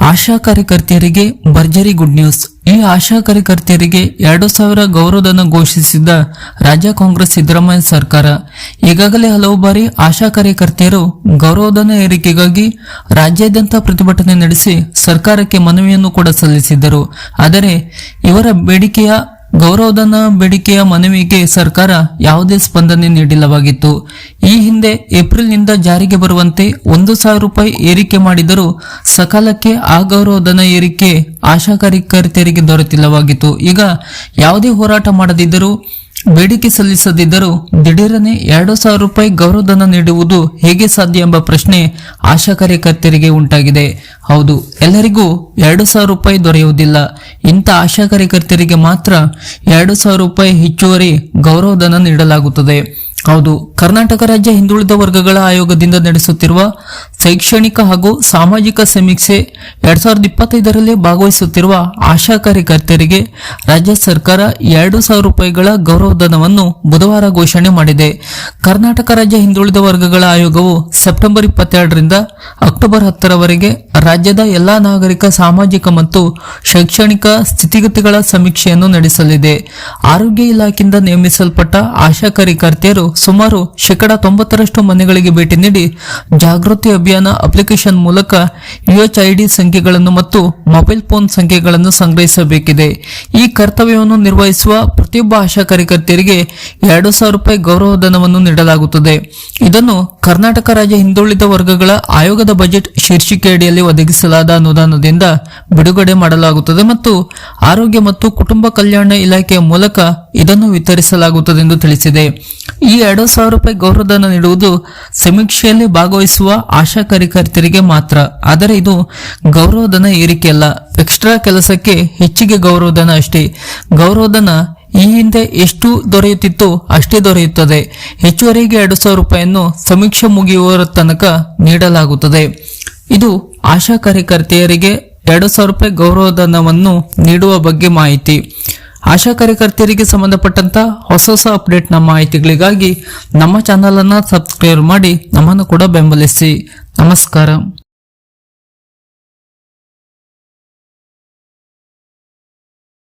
ಆಶಾ ಕಾರ್ಯಕರ್ತೆಯರಿಗೆ ಭರ್ಜರಿ good news ಈ ಆಶಾ ಕಾರ್ಯಕರ್ತೆಯರಿಗೆ ಎರಡು ಸಾವಿರ ಗೌರವಧನ ಘೋಷಿಸಿದ್ದ ರಾಜ್ಯ ಕಾಂಗ್ರೆಸ್ ಸಿದ್ದರಾಮಯ್ಯ ಸರ್ಕಾರ. ಈಗಾಗಲೇ ಹಲವು ಬಾರಿ ಆಶಾ ಕಾರ್ಯಕರ್ತೆಯರು ಗೌರವಧನ ಏರಿಕೆಗಾಗಿ ರಾಜ್ಯಾದ್ಯಂತ ಪ್ರತಿಭಟನೆ ನಡೆಸಿ ಸರ್ಕಾರಕ್ಕೆ ಮನವಿಯನ್ನು ಕೂಡ ಸಲ್ಲಿಸಿದ್ದರು. ಆದರೆ ಇವರ ಬೇಡಿಕೆಯ ಗೌರವಧನ ಬೇಡಿಕೆಯ ಮನವಿಗೆ ಸರ್ಕಾರ ಯಾವುದೇ ಸ್ಪಂದನೆ ನೀಡಿಲ್ಲವಾಗಿತ್ತು. ಈ ಹಿಂದೆ ಏಪ್ರಿಲ್ನಿಂದ ಜಾರಿಗೆ ಬರುವಂತೆ ಒಂದು ಸಾವಿರ ರೂಪಾಯಿ ಏರಿಕೆ ಮಾಡಿದರೂ ಸಕಾಲಕ್ಕೆ ಆ ಗೌರವಧನ ಏರಿಕೆ ಆಶಾ ಕಾರ್ಯಕರ್ತೆಯರಿಗೆ ದೊರೆತಿಲ್ಲವಾಗಿತ್ತು. ಈಗ ಯಾವುದೇ ಹೋರಾಟ ಮಾಡದಿದ್ದರೂ ಬೇಡಿಕೆ ಸಲ್ಲಿಸದಿದ್ದರೂ ದಿಢೀರನೆ ಎರಡು ಸಾವಿರ ರೂಪಾಯಿ ಗೌರವಧನ ನೀಡುವುದು ಹೇಗೆ ಸಾಧ್ಯ ಎಂಬ ಪ್ರಶ್ನೆ ಆಶಾ ಕಾರ್ಯಕರ್ತರಿಗೆ ಉಂಟಾಗಿದೆ. ಹೌದು, ಎಲ್ಲರಿಗೂ ಎರಡು ಸಾವಿರ ರೂಪಾಯಿ ದೊರೆಯುವುದಿಲ್ಲ. ಇಂಥ ಆಶಾ ಕಾರ್ಯಕರ್ತರಿಗೆ ಮಾತ್ರ ಎರಡು ಸಾವಿರ ರೂಪಾಯಿ ಹೆಚ್ಚುವರಿ ಗೌರವಧನ ನೀಡಲಾಗುತ್ತದೆ. ಹೌದು. ಕರ್ನಾಟಕ ರಾಜ್ಯ ಹಿಂದುಳಿದ ವರ್ಗಗಳ ಆಯೋಗದಿಂದ ನಡೆಸುತ್ತಿರುವ ಶೈಕ್ಷಣಿಕ ಹಾಗೂ ಸಾಮಾಜಿಕ ಸಮೀಕ್ಷೆ ಎರಡ್ ಸಾವಿರದ ಇಪ್ಪತ್ತೈದರಲ್ಲಿ ಭಾಗವಹಿಸುತ್ತಿರುವ ಆಶಾ ಕಾರ್ಯಕರ್ತರಿಗೆ ರಾಜ್ಯ ಸರ್ಕಾರ ಎರಡು ಸಾವಿರ ರೂಪಾಯಿಗಳ ಗೌರವಧನವನ್ನು ಬುಧವಾರ ಘೋಷಣೆ ಮಾಡಿದೆ. ಕರ್ನಾಟಕ ರಾಜ್ಯ ಹಿಂದುಳಿದ ವರ್ಗಗಳ ಆಯೋಗವು ಸೆಪ್ಟೆಂಬರ್ ಇಪ್ಪತ್ತೆರಡರಿಂದ ಅಕ್ಟೋಬರ್ ಹತ್ತರವರೆಗೆ ರಾಜ್ಯದ ಎಲ್ಲಾ ನಾಗರಿಕ, ಸಾಮಾಜಿಕ ಮತ್ತು ಶೈಕ್ಷಣಿಕ ಸ್ಥಿತಿಗತಿಗಳ ಸಮೀಕ್ಷೆಯನ್ನು ನಡೆಸಲಿದೆ. ಆರೋಗ್ಯ ಇಲಾಖೆಯಿಂದ ನೇಮಿಸಲ್ಪಟ್ಟ ಆಶಾ ಕಾರ್ಯಕರ್ತೆಯರು ಸುಮಾರು ಶೇಕಡ ತೊಂಬತ್ತರಷ್ಟು ಮನೆಗಳಿಗೆ ಭೇಟಿ ನೀಡಿ ಜಾಗೃತಿ ಅಭಿಯಾನ ಅಪ್ಲಿಕೇಶನ್ ಮೂಲಕ ಯುಎಚ್ಐಡಿ ಸಂಖ್ಯೆಗಳನ್ನು ಮತ್ತು ಮೊಬೈಲ್ ಫೋನ್ ಸಂಖ್ಯೆಗಳನ್ನು ಸಂಗ್ರಹಿಸಬೇಕಿದೆ. ಈ ಕರ್ತವ್ಯವನ್ನು ನಿರ್ವಹಿಸುವ ಪ್ರತಿಯೊಬ್ಬ ಆಶಾ ಕಾರ್ಯಕರ್ತೆಯರಿಗೆ ಎರಡು ಸಾವಿರ ರೂಪಾಯಿ ಗೌರವಧನವನ್ನು ನೀಡಲಾಗುತ್ತದೆ. ಇದನ್ನು ಕರ್ನಾಟಕ ರಾಜ್ಯ ಹಿಂದುಳಿದ ವರ್ಗಗಳ ಆಯೋಗದ ಬಜೆಟ್ ಶೀರ್ಷಿಕೆಯಡಿಯಲ್ಲಿ ಒದಗಿಸಲಾದ ಅನುದಾನದಿಂದ ಬಿಡುಗಡೆ ಮಾಡಲಾಗುತ್ತದೆ ಮತ್ತು ಆರೋಗ್ಯ ಮತ್ತು ಕುಟುಂಬ ಕಲ್ಯಾಣ ಇಲಾಖೆಯ ಮೂಲಕ ಇದನ್ನು ವಿತರಿಸಲಾಗುತ್ತದೆ ಎಂದು ತಿಳಿಸಿದೆ. ಈ ಎರಡು ಸಾವಿರ ರೂಪಾಯಿ ಗೌರವಧನ ನೀಡುವುದು ಸಮೀಕ್ಷೆಯಲ್ಲಿ ಭಾಗವಹಿಸುವ ಆಶಾ ಕಾರ್ಯಕರ್ತರಿಗೆ ಮಾತ್ರ. ಆದರೆ ಇದು ಗೌರವಧನ ಏರಿಕೆಯಲ್ಲ. ಎಕ್ಸ್ಟ್ರಾ ಕೆಲಸಕ್ಕೆ ಹೆಚ್ಚಿಗೆ ಗೌರವಧನ ಅಷ್ಟೇ. ಗೌರವಧನ ಈ ಹಿಂದೆ ಎಷ್ಟು ದೊರೆಯುತ್ತಿತ್ತು ಅಷ್ಟೇ ದೊರೆಯುತ್ತದೆ. ಹೆಚ್ಚುವರಿಗೆ ಎರಡು ಸಾವಿರ ರೂಪಾಯಿಯನ್ನು ಸಮೀಕ್ಷೆ ಮುಗಿಯುವ ತನಕ ನೀಡಲಾಗುತ್ತದೆ. ಇದು ಆಶಾ ಕಾರ್ಯಕರ್ತೆಯರಿಗೆ ಎರಡು ಸಾವಿರ ರೂಪಾಯಿ ಗೌರವಧನವನ್ನು ನೀಡುವ ಬಗ್ಗೆ ಮಾಹಿತಿ. ಆಶಾ ಕಾರ್ಯಕರ್ತೆಯರಿಗೆ ಸಂಬಂಧಪಟ್ಟಂತ ಹೊಸ ಹೊಸ ಅಪ್ಡೇಟ್ ನಮ್ಮ ಮಾಹಿತಿಗಳಿಗಾಗಿ ನಮ್ಮ ಚಾನಲ್ ಅನ್ನ ಸಬ್ಸ್ಕ್ರೈಬ್ ಮಾಡಿ ನಮ್ಮನ್ನು ಕೂಡ ಬೆಂಬಲಿಸಿ. ನಮಸ್ಕಾರ.